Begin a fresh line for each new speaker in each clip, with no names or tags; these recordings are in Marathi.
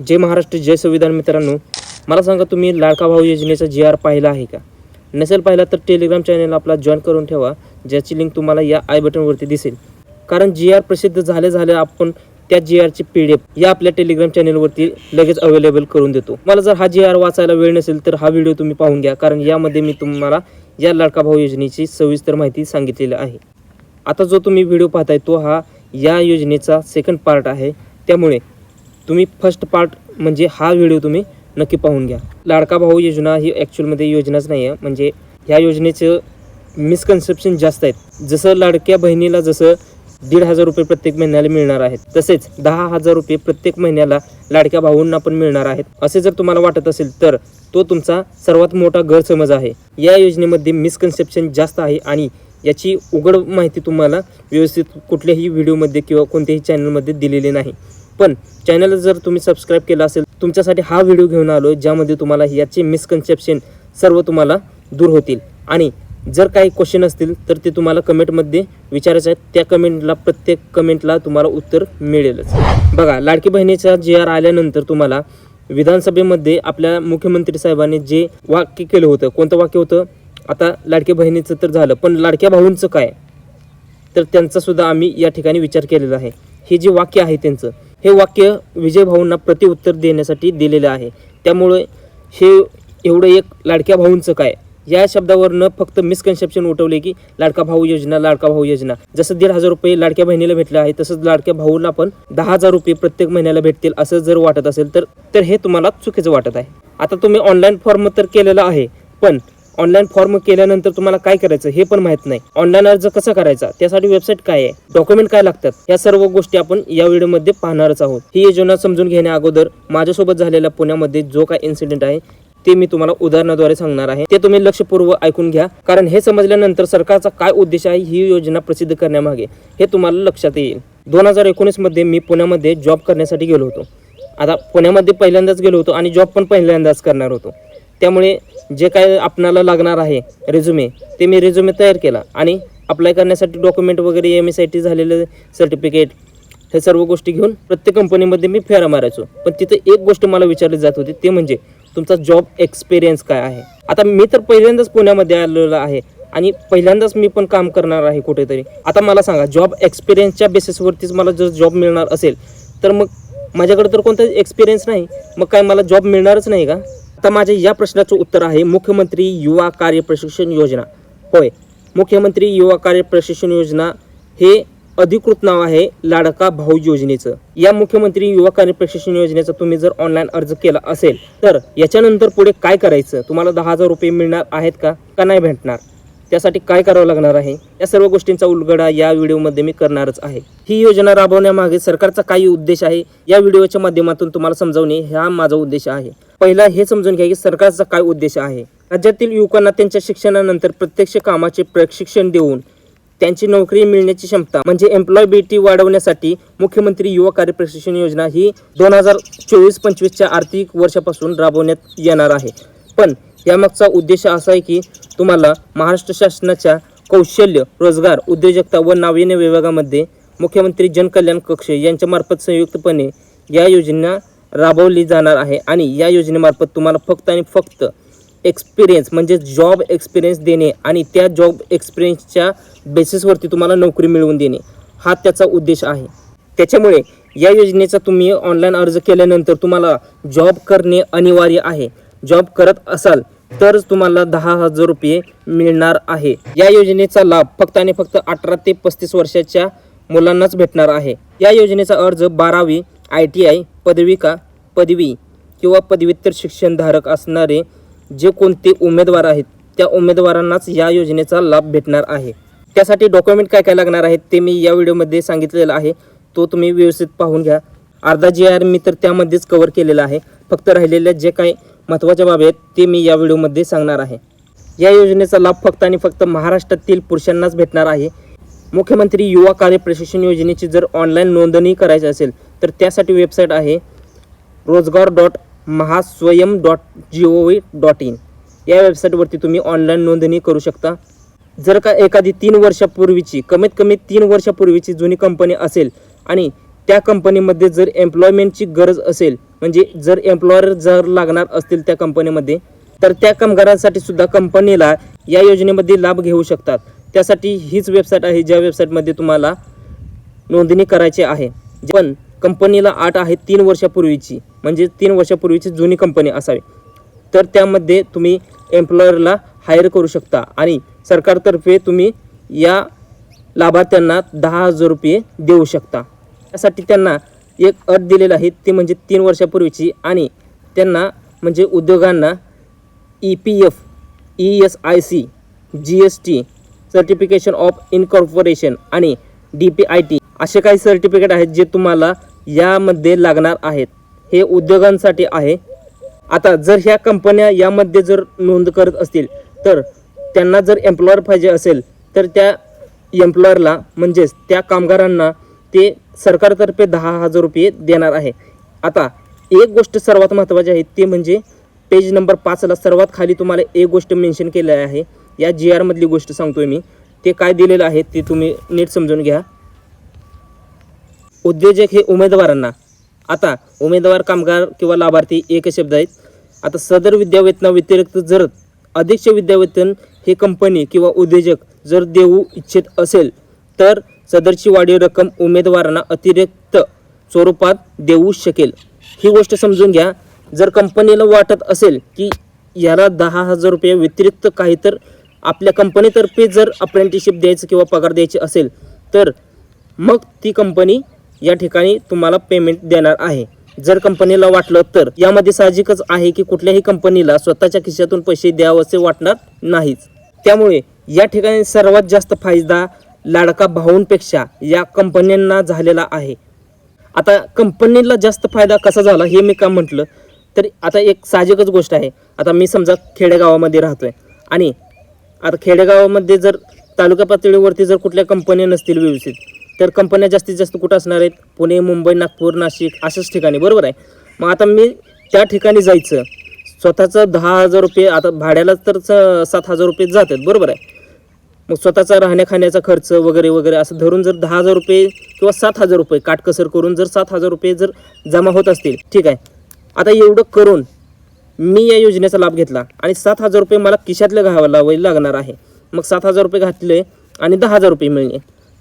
जय महाराष्ट्र जय संविधान मित्रांनो. मला सांगा तुम्ही लाडका भाऊ योजनेचा जी आर पाहिला आहे का? नसेल पाहिला तर टेलिग्राम चॅनल आपला जॉईन करून ठेवा ज्याची लिंक तुम्हाला या आय बटनवरती दिसेल. कारण जी आर प्रसिद्ध झाले झाले आपण त्या जी आरची पी डी एफ या आपल्या टेलिग्राम चॅनलवरती लगेच अवेलेबल करून देतो. मला जर हा जी आर वाचायला वेळ नसेल तर हा व्हिडिओ तुम्ही पाहून घ्या कारण यामध्ये मी तुम्हाला या लाडका भाऊ योजनेची सविस्तर माहिती सांगितलेली आहे. आता जो तुम्ही व्हिडिओ पाहताय तो हा या योजनेचा सेकंड पार्ट आहे. त्यामुळे तुम्ही फर्स्ट पार्ट म्हणजे हा व्हिडिओ तुम्ही नक्की पाहून घ्या. लाडका भाऊ योजना ही ॲक्च्युअलमध्ये योजनाच नाही आहे म्हणजे ह्या योजनेचं मिसकन्सेप्शन जास्त आहेत. जसं लाडक्या बहिणीला जसं दीड हजार रुपये प्रत्येक महिन्याला मिळणार आहेत तसेच दहा हजार रुपये प्रत्येक महिन्याला लाडक्या भाऊंना पण मिळणार आहेत. असे जर तुम्हाला वाटत असेल तर तो तुमचा सर्वात मोठा गैरसमज आहे. या योजनेमध्ये मिसकन्सेप्शन जास्त आहे आणि याची उघड माहिती तुम्हाला व्यवस्थित कुठल्याही व्हिडिओमध्ये किंवा कोणत्याही चॅनलमध्ये दिलेली नाही. पण चॅनल जर तुम्ही सबस्क्राईब केलं असेल तुमच्यासाठी हा व्हिडिओ घेऊन आलो ज्यामध्ये तुम्हाला याचे मिसकन्सेप्शन सर्व तुम्हाला दूर होतील. आणि जर काही क्वेश्चन असतील तर ते तुम्हाला कमेंटमध्ये विचारायचं आहे त्या कमेंटला प्रत्येक कमेंटला तुम्हाला उत्तर मिळेलच. बघा लाडकी बहिणीचा जी आर आल्यानंतर तुम्हाला विधानसभेमध्ये आपल्या मुख्यमंत्री साहेबांनी जे वाक्य केलं होतं कोणतं वाक्य होतं? आता लाडक्या बहिणीचं तर झालं पण लाडक्या भाऊंचं काय? तर त्यांचासुद्धा आम्ही या ठिकाणी विचार केलेला आहे. हे जे वाक्य आहे त्यांचं हे वाक्य विजय भाऊंना प्रतिउत्तर देण्यासाठी दिलेलं आहे. त्यामुळे हे एवढं एक लाडक्या भाऊंचं काय? या शब्दावरनं फक्त मिसकन्सेप्शन उठवले की लाडका भाऊ योजना लाडका भाऊ योजना. जसं दीड हजार रुपये लाडक्या बहिणीला भेटले आहे तसंच लाडक्या भाऊला पण दहा हजार रुपये प्रत्येक महिन्याला भेटतील असं जर वाटत असेल तर तर हे तुम्हाला चुकीचं वाटत आहे. आता तुम्ही ऑनलाईन फॉर्म तर केलेलं आहे पण ऑनलाईन फॉर्म केल्यानंतर तुम्हाला काय करायचं हे पण माहीत नाही. ऑनलाईन अर्ज कसा करायचा? त्यासाठी वेबसाईट काय आहे? डॉक्युमेंट काय लागतात? या सर्व गोष्टी आपण या व्हिडिओमध्ये पाहणारच आहोत. ही योजना समजून घेण्या अगोदर माझ्यासोबत झालेल्या पुण्यामध्ये जो काय इन्सिडेंट आहे ते मी तुम्हाला उदाहरणाद्वारे सांगणार आहे. ते तुम्ही लक्षपूर्व ऐकून घ्या. कारण हे समजल्यानंतर सरकारचा काय उद्देश आहे ही योजना प्रसिद्ध करण्यामागे हे तुम्हाला लक्षात येईल. दोन हजार एकोणीसमध्ये मी पुण्यामध्ये जॉब करण्यासाठी गेलो होतो. आता पुण्यामध्ये पहिल्यांदाच गेलो होतो आणि जॉब पण पहिल्यांदाच करणार होतो. त्यामुळे जे काय आपणाला लागणार आहे रेझ्युमे ते मी रेझ्युमे तयार केला. आणि अप्लाय करण्यासाठी डॉक्युमेंट वगैरे एम एस आय टी झालेलं सर्टिफिकेट हे सर्व गोष्टी घेऊन प्रत्येक कंपनीमध्ये मी फेरा मारायचो. पण तिथे एक गोष्ट मला विचारली जात होती ते म्हणजे तुमचा जॉब एक्सपिरियन्स काय आहे? आता मी तर पहिल्यांदाच पुण्यामध्ये आलेलो आहे आणि पहिल्यांदाच मी पण काम करणार आहे कुठेतरी. आता मला सांगा जॉब एक्सपिरियन्सच्या बेसिसवरतीच मला जर जॉब मिळणार असेल तर मग माझ्याकडे तर कोणता एक्सपिरियन्स नाही. मग काय मला जॉब मिळणारच नाही का? आता माझ्या या प्रश्नाचं उत्तर आहे मुख्यमंत्री युवा कार्य प्रशिक्षण योजना. होय मुख्यमंत्री युवा कार्य प्रशिक्षण योजना हे अधिकृत नाव आहे लाडका भाऊ योजनेचं. या मुख्यमंत्री युवा कार्य प्रशिक्षण योजनेचा तुम्ही जर ऑनलाईन अर्ज केला असेल तर याच्यानंतर पुढे काय करायचं? तुम्हाला दहा हजार रुपये मिळणार आहेत का? का नाही भेटणार? त्यासाठी काय करावं लागणार आहे? या सर्व गोष्टींचा उलगडा या व्हिडिओमध्ये मी करणारच आहे. ही योजना राबवण्यामागे सरकारचा काही उद्देश आहे? या व्हिडिओच्या माध्यमातून तुम्हाला समजावणे हा माझा उद्देश आहे. पहिला हे समजून घ्या की सरकारचा काय उद्देश आहे? राज्यातील युवकांना त्यांच्या शिक्षणानंतर प्रत्यक्ष कामाचे प्रशिक्षण देऊन त्यांची नोकरी मिळण्याची क्षमता म्हणजे एम्प्लॉयबिलिटी वाढवण्यासाठी मुख्यमंत्री युवा कार्य प्रशिक्षण योजना ही दोन हजार चोवीस पंचवीसच्या आर्थिक वर्षापासून राबवण्यात येणार आहे. पण यामागचा उद्देश असा आहे की तुम्हाला महाराष्ट्र शासनाच्या कौशल्य रोजगार उद्योजकता व नाविन्य विभागामध्ये मुख्यमंत्री जनकल्याण कक्ष यांच्यामार्फत संयुक्तपणे या योजना राबवली जाणार आहे. आणि या योजनेमार्फत तुम्हाला फक्त आणि फक्त एक्सपिरियन्स म्हणजे जॉब एक्सपिरियन्स देणे आणि त्या जॉब एक्सपिरियन्सच्या बेसिसवरती तुम्हाला नोकरी मिळवून देणे हा त्याचा उद्देश आहे. त्याच्यामुळे या योजनेचा तुम्ही ऑनलाईन अर्ज केल्यानंतर तुम्हाला जॉब करणे अनिवार्य आहे. जॉब करत असाल तरच तुम्हाला दहा हजार रुपये मिळणार आहे. या योजनेचा लाभ फक्त आणि फक्त अठरा ते पस्तीस वर्षाच्या मुलांनाच भेटणार आहे. या योजनेचा अर्ज बारावी आय टी आय पदविका पदवी किंवा पदव्युत्तर शिक्षणधारक असणारे जे कोणते उमेदवार आहेत त्या उमेदवारांनाच या योजनेचा लाभ भेटणार आहे. त्यासाठी डॉक्युमेंट काय काय लागणार आहेत ते मी या व्हिडिओमध्ये सांगितलेलं आहे. तो तुम्ही व्यवस्थित पाहून घ्या. अर्धा जी आर मी तर त्यामध्येच कवर केलेला आहे. फक्त राहिलेल्या जे काही महत्त्वाच्या बाबी आहेत ते मी या व्हिडिओमध्ये सांगणार आहे. या योजनेचा लाभ फक्त आणि फक्त महाराष्ट्रातील पुरुषांनाच भेटणार आहे. मुख्यमंत्री युवा कार्य प्रशिक्षण योजनेची जर ऑनलाईन नोंदणी करायची असेल तर त्यासाठी वेबसाईट आहे Rojgar dot Mahaswayam dot G O V dot in. या वेबसाईटवरती तुम्ही ऑनलाईन नोंदणी करू शकता. जर का एखादी तीन वर्षापूर्वीची कमीत कमी तीन वर्षापूर्वीची जुनी कंपनी असेल आणि त्या कंपनीमध्ये जर एम्प्लॉयमेंटची गरज असेल म्हणजे जर एम्प्लॉयर जर लागणार असतील त्या कंपनीमध्ये तर त्या कामगारांसाठी सुद्धा कंपनीला या योजनेमध्ये लाभ घेऊ शकतात. त्यासाठी हीच वेबसाईट आहे ज्या वेबसाईटमध्ये तुम्हाला नोंदणी करायची आहे. पण कंपनीला आठ आहे तीन वर्षापूर्वीची म्हणजे तीन वर्षापूर्वीची जुनी कंपनी असावी. तर त्यामध्ये तुम्ही एम्प्लॉयरला हायर करू शकता आणि सरकारतर्फे तुम्ही या लाभार्थ्यांना दहा हजार रुपये देऊ शकता. त्यासाठी त्यांना एक अट दिलेली आहे. ती म्हणजे तीन वर्षापूर्वीची आणि त्यांना म्हणजे उद्योगांना E P F E S I C G S T certification of incorporation आणि डी पी आय टी असे काही सर्टिफिकेट आहेत जे तुम्हाला यामध्ये लागणार आहेत. हे उद्योगांसाठी आहे. आता जर ह्या कंपन्या यामध्ये जर नोंद करत असतील तर त्यांना जर एम्प्लॉयर पाहिजे असेल तर त्या एम्प्लॉयरला म्हणजेच त्या कामगारांना ते सरकारतर्फे दहा हजार रुपये देणार आहे. आता एक गोष्ट सर्वात महत्त्वाची आहे ते म्हणजे पेज नंबर पाचला सर्वात खाली तुम्हाला एक गोष्ट मेन्शन केलेली आहे. या जी आरमधली गोष्ट सांगतोय मी. ते काय दिलेलं आहे ते तुम्ही नीट समजून घ्या. उद्योजक हे उमेदवारांना आता उमेदवार कामगार किंवा लाभार्थी एक शब्द आहेत. आता सदर विद्यावेतनाव्यतिरिक्त जर अधिकचे विद्यावेतन हे कंपनी किंवा उद्योजक जर देऊ इच्छित असेल तर सदरची वाढीव रक्कम उमेदवारांना अतिरिक्त स्वरूपात देऊ शकेल. ही गोष्ट समजून घ्या. जर कंपनीला वाटत असेल की याला दहा हजार रुपये व्यतिरिक्त काही तर आपल्या कंपनीतर्फे जर अप्रेंटिसशिप द्यायचं किंवा पगार द्यायची असेल तर मग ती कंपनी या ठिकाणी तुम्हाला पेमेंट देणार आहे. जर कंपनीला वाटलं तर. यामध्ये साहजिकच आहे की कुठल्याही कंपनीला स्वतःच्या खिशातून पैसे द्यावेसे वाटणार नाहीच. त्यामुळे या ठिकाणी सर्वात जास्त फायदा लाडका भाऊंपेक्षा या कंपन्यांना झालेला आहे. आता कंपनीला जास्त फायदा कसा झाला हे मी का म्हटलं? तर आता एक साहजिकच गोष्ट आहे. आता मी समजा खेडेगावामध्ये राहतो आहे आणि आता खेडेगावामध्ये जर तालुका पातळीवरती जर कुठल्या कंपन्या नसतील व्यवस्थित तर कंपन्या जास्तीत जास्त कुठं असणार आहेत? पुणे मुंबई नागपूर नाशिक अशाच ठिकाणी बरोबर आहे? मग आता मी त्या ठिकाणी जायचं. स्वतःचं दहा हजार रुपये आता भाड्याला तर स- सात हजार रुपये जातात बरोबर आहे? मग स्वतःचा राहण्याखाण्याचा खर्च वगैरे वगैरे असं धरून जर दहा हजार रुपये किंवा सात हजार रुपये काटकसर करून जर सात हजार रुपये जर जमा होत असतील ठीक आहे. आता एवढं करून मी या योजनेचा लाभ घेतला आणि सात हजार रुपये मला खिशातले घावा लावायला लागणार आहे. मग सात हजार रुपये घातले आणि दहा हजार रुपये मिळणे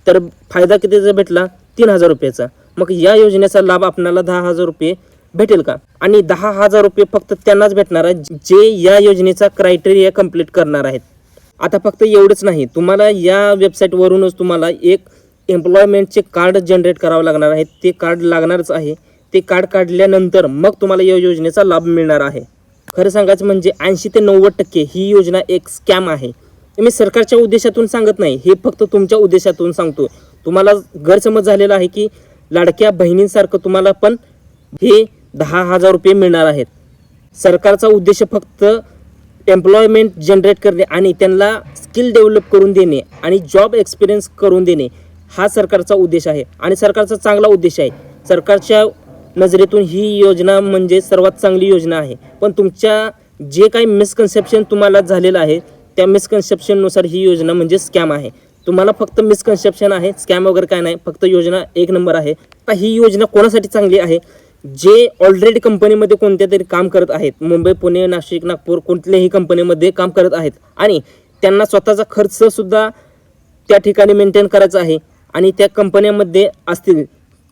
तर फायदा कितीचा भेटला? तीन हजार रुपयाचा. मग या योजनेचा लाभ आपणाला दहा हजार रुपये भेटेल का? आणि दहा हजार रुपये फक्त त्यांनाच भेटणार आहे जे या योजनेचा क्रायटेरिया कंप्लीट करणार आहेत. आता फक्त एवढंच नाही तुम्हाला या वेबसाईटवरूनच तुम्हाला एक एम्प्लॉयमेंटचे कार्ड जनरेट करावं लागणार आहे. ते कार्ड लागणारच आहे. ते कार्ड काढल्यानंतर मग तुम्हाला या योजनेचा लाभ मिळणार आहे. खरं सांगायचं म्हणजे ऐंशी ते नव्वद टक्के ही योजना एक स्कॅम आहे. मी सरकारच्या उद्देशातून सांगत नाही हे फक्त तुमच्या उद्देशातून सांगतो. तुम्हाला गैरसमज झालेला आहे की लाडक्या बहिणींसारखं तुम्हाला पण हे दहा हजार रुपये मिळणार आहेत. सरकारचा उद्देश फक्त एम्प्लॉयमेंट जनरेट करणे आणि त्यांना स्किल डेव्हलप करून देणे आणि जॉब एक्सपिरियन्स करून देणे हा सरकारचा उद्देश आहे. आणि सरकारचा चांगला उद्देश आहे. सरकारच्या नजरेतून ही योजना म्हणजे सर्वात चांगली योजना आहे. पण तुमच्या जे काही मिसकन्सेप्शन तुम्हाला झालेलं आहे त्या मिसकन्सेप्शननुसार ही योजना म्हणजे स्कॅम आहे. तुम्हाला फक्त मिसकन्सेप्शन आहे स्कॅम वगैरे काय नाही फक्त योजना एक नंबर आहे. आता ही योजना कोणासाठी चांगली आहे? जे ऑलरेडी कंपनीमध्ये कोणत्या तरी काम करत आहेत मुंबई पुणे नाशिक नागपूर कुठल्याही कंपनीमध्ये काम करत आहेत आणि त्यांना स्वतःचा खर्चसुद्धा त्या ठिकाणी मेंटेन करायचा आहे आणि त्या कंपन्यामध्ये असतील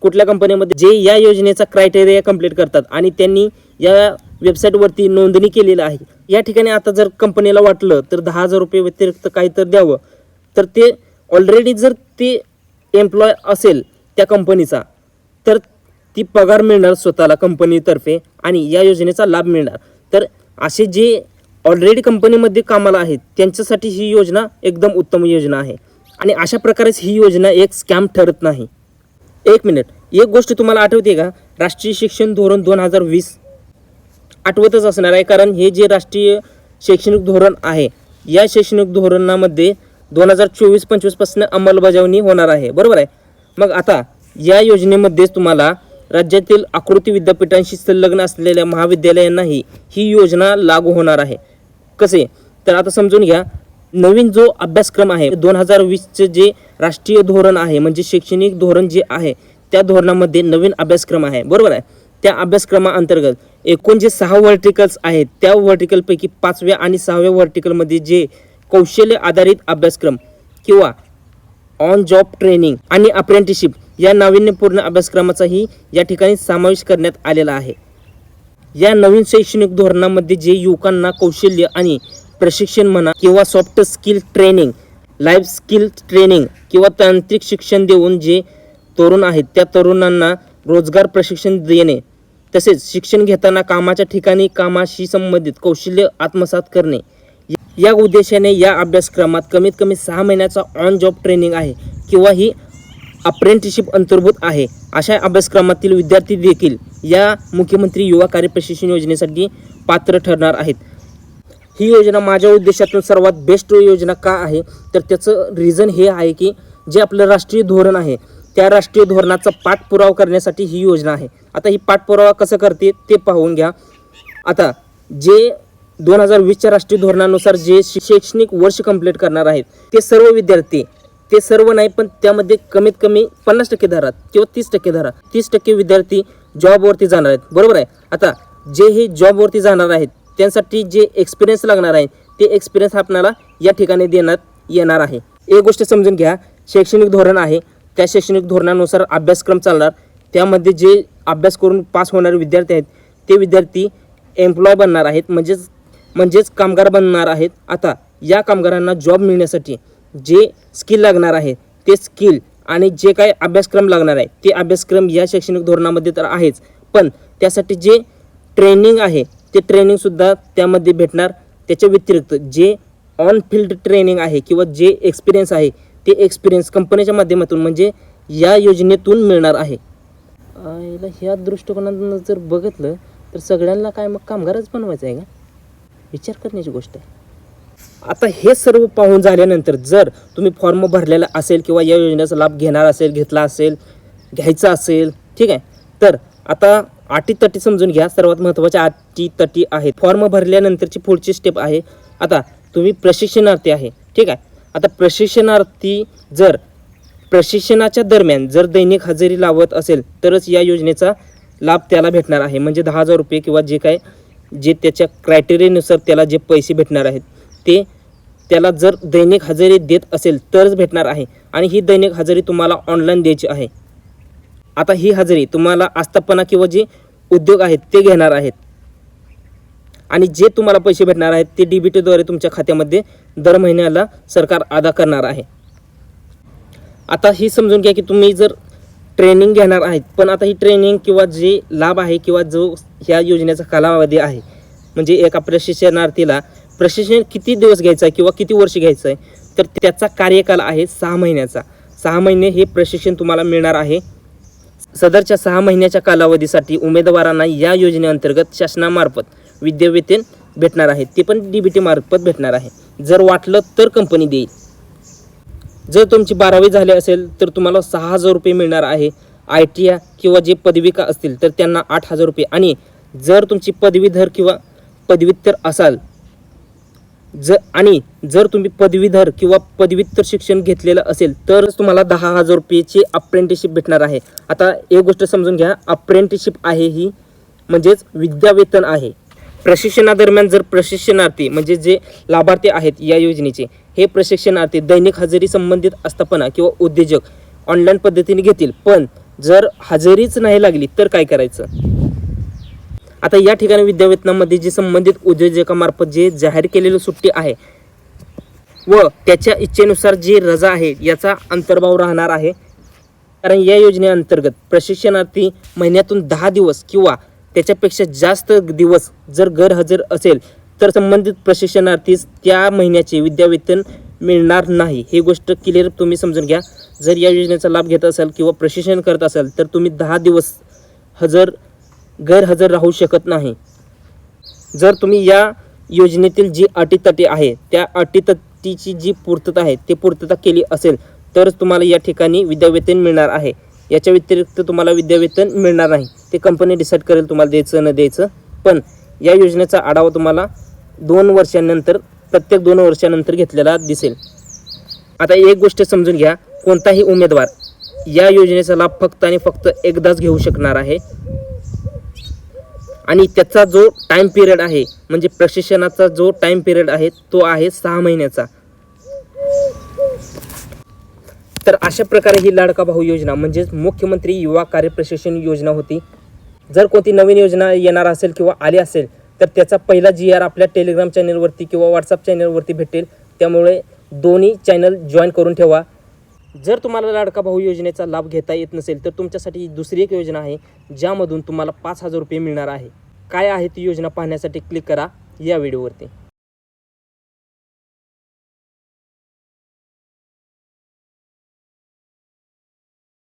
कुठल्या कंपनीमध्ये जे या योजनेचा क्रायटेरिया कंप्लीट करतात आणि त्यांनी या वेबसाईटवरती नोंदणी केलेली आहे. या ठिकाणी आता जर कंपनीला वाटलं तर दहा हजार रुपये व्यतिरिक्त काही तर द्यावं. तर ते ऑलरेडी जर ते एम्प्लॉय असेल त्या कंपनीचा तर ती पगार मिळणार स्वतःला कंपनीतर्फे आणि या योजनेचा लाभ मिळणार. तर असे जे ऑलरेडी कंपनीमध्ये कामाला आहेत त्यांच्यासाठी ही योजना एकदम उत्तम योजना आहे. आणि अशा प्रकारेच ही योजना एक स्कॅम ठरत नाही. एक मिनिट एक गोष्ट तुम्हाला आठवते का? राष्ट्रीय शिक्षण धोरण दोन हजार वीस आठवतच असणार आहे कारण हे जे राष्ट्रीय शैक्षणिक धोरण आहे या शैक्षणिक धोरणामध्ये दोन हजार चोवीस पंचवीसपासून अंमलबजावणी होणार आहे. बरोबर आहे? मग आता या योजनेमध्येच तुम्हाला राज्यातील आकृती विद्यापीठांशी संलग्न असलेल्या महाविद्यालयांनाही ही योजना लागू होणार आहे. कसे? तर आता समजून घ्या नवीन जो अभ्यासक्रम आहे दोन हजार वीसचं जे राष्ट्रीय धोरण आहे म्हणजे शैक्षणिक धोरण जे आहे त्या धोरणामध्ये नवीन अभ्यासक्रम आहे. बरोबर आहे? त्या अभ्यासक्रमाअंतर्गत एकूण जे सहा व्हर्टिकल्स आहेत. त्या व्हर्टिकलपैकी पाचव्या आणि सहाव्या व्हर्टिकलमध्ये जे कौशल्य आधारित अभ्यासक्रम किंवा ऑन जॉब ट्रेनिंग आणि अप्रेंटिसशिप या नाविन्यपूर्ण अभ्यासक्रमाचाही या ठिकाणी समावेश करण्यात आलेला आहे. या नवीन शैक्षणिक धोरणामध्ये जे युवकांना कौशल्य आणि प्रशिक्षण म्हणा किंवा soft skill training life skill training किंवा तांत्रिक शिक्षण देऊन जे तरुण आहेत त्या तरुणांना रोजगार प्रशिक्षण देणे तसेच शिक्षण घेताना कामाच्या ठिकाणी कामाशी संबंधित कौशल्य आत्मसात करणे या उद्देशाने या अभ्यासक्रमात कमीत कमी सहा महिन्याचा ऑन जॉब ट्रेनिंग आहे किंवा ही अप्रेंटिसशिप अंतर्भूत आहे. अशा अभ्यासक्रमातील विद्यार्थी देखील या मुख्यमंत्री युवा कार्य प्रशिक्षण योजनेसाठी पात्र ठरणार आहेत. ही योजना माझ्या उद्देशातून सर्वात बेस्ट योजना का आहे? तर त्याचं रिझन हे आहे की जे आपलं राष्ट्रीय धोरण आहे त्या राष्ट्रीय धोरणाचा पाठपुरावा करण्यासाठी ही योजना आहे. आता ही पाठपुरावा कसं करते ते पाहून घ्या. आता जे दोन हजार वीसच्या राष्ट्रीय धोरणानुसार जे शैक्षणिक वर्ष कंप्लीट करणार आहेत ते सर्व विद्यार्थी ते सर्व नाही पण त्यामध्ये कमीत कमी पन्नास टक्के धरा किंवा तीस टक्के धरा. तीस टक्के विद्यार्थी जॉबवरती जाणार आहेत. बरोबर आहे? आता जे हे जॉबवरती जाणार आहेत त्यांसाठी जे एक्सपिरियन्स लागणार आहे ते एक्सपिरियन्स आपणाला या ठिकाणी देण्यात येणार आहे. एक गोष्ट समजून घ्या शैक्षणिक धोरण आहे त्या शैक्षणिक धोरणानुसार अभ्यासक्रम चालणार. त्यामध्ये जे अभ्यास करून पास होणारे विद्यार्थी आहेत ते विद्यार्थी एम्प्लॉय बनणार आहेत म्हणजेच म्हणजेच कामगार बनणार आहेत. आता या कामगारांना जॉब मिळण्यासाठी जे स्किल लागणार आहे ते स्किल आणि जे काय अभ्यासक्रम लागणार आहे ते अभ्यासक्रम या शैक्षणिक धोरणामध्ये तर आहेच. पण त्यासाठी जे ट्रेनिंग आहे ते ट्रेनिंगसुद्धा त्यामध्ये भेटणार. त्याच्या व्यतिरिक्त जे ऑन फील्ड ट्रेनिंग आहे किंवा जे एक्सपिरियन्स आहे ते एक्सपिरियन्स कंपनीच्या माध्यमातून म्हणजे या योजनेतून मिळणार आहे. याला ह्या दृष्टिकोनातून जर बघितलं तर सगळ्यांना काय मग कामगारच बनवायचं आहे का? विचार करण्याची गोष्ट आहे. आता हे सर्व पाहून झाल्यानंतर जर तुम्ही फॉर्म भरलेला असेल किंवा या योजनेचा लाभ घेणार असेल घेतला असेल घ्यायचा असेल ठीक आहे? तर आता आटी तटी समजून घ्या सर्वात महत्त्वाच्या अटी तटी आहेत. फॉर्म भरल्यानंतरची पुढची स्टेप आहे आता तुम्ही प्रशिक्षणार्थी आहे ठीक आहे? आता प्रशिक्षणार्थी जर प्रशिक्षणाच्या दरम्यान जर दैनिक हजेरी लावत असेल तरच या योजनेचा लाभ त्याला भेटणार आहे. म्हणजे दहा हजार रुपये किंवा जे काय जे त्याच्या क्रायटेरियानुसार त्याला जे पैसे भेटणार आहेत. ते त्याला जर दैनिक हजेरी देत असेल तरच भेटणार आहे. आणि ही दैनिक हजेरी तुम्हाला ऑनलाईन द्यायची आहे. आता ही हजेरी तुम्हाला आस्थापना किंवा जे उद्योग आहेत ते घेणार आहेत. आणि जे तुम्हाला पैसे भेटणार आहेत ते डी बी टीद्वारे तुमच्या खात्यामध्ये दर महिन्याला सरकार अदा करणार आहे. आता ही समजून घ्या की तुम्ही जर ट्रेनिंग घेणार आहेत पण आता ही ट्रेनिंग किंवा जे लाभ आहे किंवा जो ह्या योजनेचा कालावधी आहे म्हणजे एका प्रशिक्षणार्थीला प्रशिक्षण किती दिवस घ्यायचं आहे किंवा किती वर्ष घ्यायचं आहे? तर त्याचा कार्यकाल आहे सहा महिन्याचा. सहा महिने हे प्रशिक्षण तुम्हाला मिळणार आहे. सदरच्या सहा महिन्याच्या कालावधीसाठी उमेदवारांना या योजनेअंतर्गत शासनामार्फत विद्यावेतन भेटणार आहे. ते पण डी बी टी मार्फत भेटणार आहे. जर वाटलं तर कंपनी देईल. जर तुमची बारावी झाली असेल तर तुम्हाला सहा हजार रुपये मिळणार आहे. आय टी आय किंवा जे पदविका असतील तर त्यांना आठ हजार रुपये. आणि जर तुमची पदवीधर किंवा पदव्युत्तर असाल जर आणि जर तुम्ही पदवीधर किंवा पदव्युत्तर शिक्षण घेतलेलं असेल तरच तुम्हाला दहा हजार रुपयेची अप्रेंटिसशिप भेटणार आहे. आता एक गोष्ट समजून घ्या अप्रेंटिसशिप आहे ही म्हणजेच विद्यावेतन आहे. प्रशिक्षणादरम्यान जर प्रशिक्षणार्थी म्हणजे जे लाभार्थी आहेत या योजनेचे हे प्रशिक्षणार्थी दैनिक हजेरी संबंधित आस्थापना किंवा उद्योजक ऑनलाईन पद्धतीने घेतील. पण जर हजेरीच नाही लागली तर काय करायचं? आता या ठिकाणी विद्यावेतनामध्ये जे संबंधित उद्योजकामार्फत जे जाहीर केलेली सुट्टी आहे व त्याच्या इच्छेनुसार जी रजा आहे याचा अंतर्भाव राहणार आहे. कारण या योजनेअंतर्गत प्रशिक्षणार्थी महिन्यातून दहा दिवस किंवा त्याच्यापेक्षा जास्त दिवस जर गैरहजर असेल तर संबंधित प्रशिक्षणार्थीस त्या महिन्याचे विद्यावेतन मिळणार नाही. ही गोष्ट क्लिअर तुम्ही समजून घ्या. जर या योजनेचा लाभ घेत असाल किंवा प्रशिक्षण करत असाल तर तुम्ही दहा दिवस हजर गैरहजर राहू शकत नाही. जर तुम्ही या योजनेतील जी अटीतटी आहे त्या अटीतटीची जी पूर्तता आहे ती पूर्तता केली असेल तरच तुम्हाला या ठिकाणी विद्यावेतन मिळणार आहे. याच्या व्यतिरिक्त तुम्हाला विद्यावेतन मिळणार नाही. ते कंपनी डिसाईड करेल तुम्हाला द्यायचं न द्यायचं. पण या योजनेचा आढावा तुम्हाला दोन वर्षांनंतर प्रत्येक दोन वर्षानंतर घेतलेला दिसेल. आता एक गोष्ट समजून घ्या कोणताही उमेदवार या योजनेचा लाभ फक्त आणि फक्त एकदाच घेऊ शकणार आहे. आणि त्याचा जो टाईम पिरियड आहे म्हणजे प्रशिक्षणाचा जो टाईम पिरियड आहे तो आहे सहा महिन्याचा. तर अशा प्रकारे ही लाडका भाऊ योजना म्हणजेच मुख्यमंत्री युवा कार्य प्रशिक्षण योजना होती. जर कोणती नवीन योजना येणार असेल किंवा आली असेल तर त्याचा पहिला जी आर आपल्या टेलिग्राम चॅनलवरती किंवा व्हॉट्सअप चॅनलवरती भेटेल. त्यामुळे दोन्ही चॅनल जॉईन करून ठेवा. जर तुम्हाला लाडका भाऊ योजनेचा लाभ घेता येत नसेल तर तुमच्यासाठी दुसरी एक योजना आहे ज्यामधून तुम्हाला पाच हजार रुपये मिळणार आहे. काय आहे ती योजना पाहण्यासाठी क्लिक करा या व्हिडिओवरती.